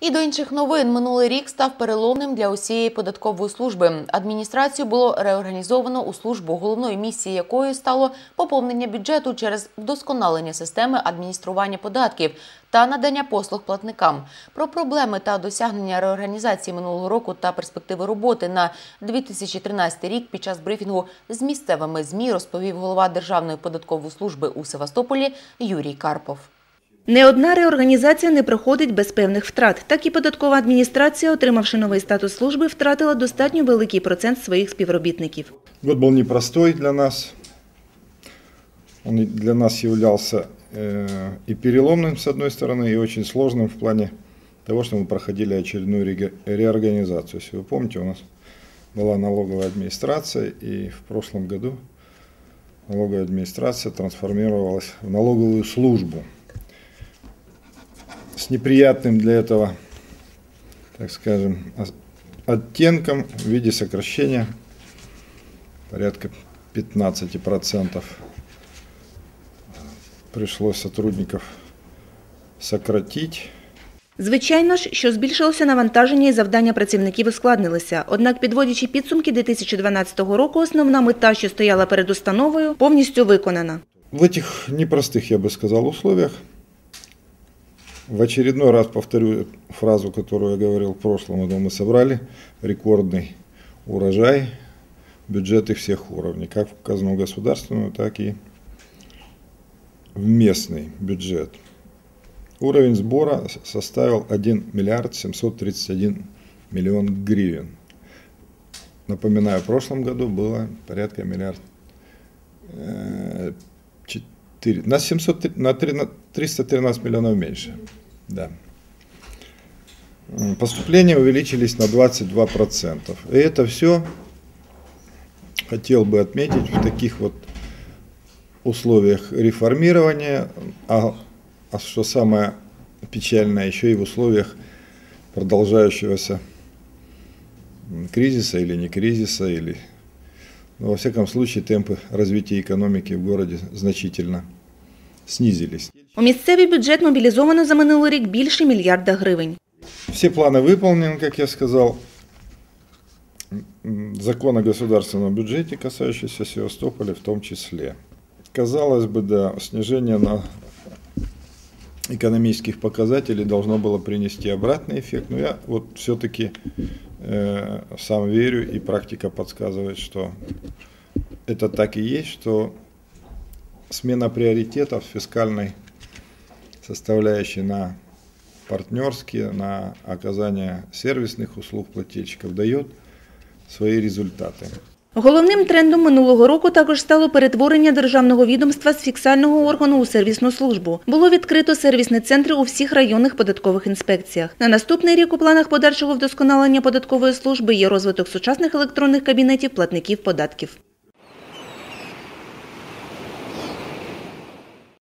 І до інших новин минулий рік став переломним для усієї податкової служби. Адміністрацію було реорганізовано у службу, головною місією якої стало поповнення бюджету через вдосконалення системи адміністрування податків та надання послуг платникам. Про проблеми та досягнення реорганізації минулого року та перспективи роботи на 2013 рік під час брифінгу з місцевими змі розповів голова Державної податкової служби у Севастополі Юрій Карпов. Не одна реорганізація не проходить без певних втрат. Так і податкова адміністрація, отримавши новий статус служби, втратила достатньо великий процент своїх співробітників. Год был непростой для нас. Он и для нас являлся э, и переломным, с одной стороны, и очень сложным в плане того, что мы проходили очередную реге- реорганизацию. Если вы помните, у нас была налоговая администрация, и в прошлом году налоговая администрация трансформировалась в налоговую службу с неприятным для этого, так скажем, ос- оттенком в виде сокращения порядка 15% пришлось сотрудников сократить. Звичайно ж, що збільшилося навантаження і завдання працівників ускладнилися. Однак, підводячи підсумки 2012 року, основна мета, що стояла перед установою, повністю виконана. В этих непростых, я бы сказал, условиях, в очередной раз повторю фразу, которую я говорил в прошлом году, мы собрали рекордный урожай бюджеты всех уровней, как в казну государственную, так и в местный бюджет. Уровень сбора составил 1 миллиард 731 миллион гривен. Напоминаю, в прошлом году было порядка миллиард э, 4, на, 700, на, 3, на 313 миллионов меньше. Да. Поступления увеличились на 22%. И это все, хотел бы отметить, в таких вот условиях реформирования, а, а что самое печальное, еще и в условиях продолжающегося кризиса или не кризиса, или но, во всяком случае, темпы развития экономики в городе значительно снизились. У місцевий бюджет мобілізовано за минулий рік більше мільярда гривень. Все планы выполнены, как я сказал. М, Закон о государственном бюджете, касающийся Севастополя в том числе. Казалось бы, да, снижение на экономических показателей должно было принести обратный эффект, но я вот все-таки э, сам верю, и практика подсказывает, что это так и есть, что смена приоритетов фискальной составляющей на партнерские, на оказание сервисных услуг плательщиков дает свои результаты. Головним трендом минулого року також стало перетворення державного відомства з фіксального органу у сервісну службу. Було відкрито сервісні центри у всіх районних податкових інспекціях. На наступний рік у планах подальшого вдосконалення податкової служби є розвиток сучасних електронних кабінетів платників податків.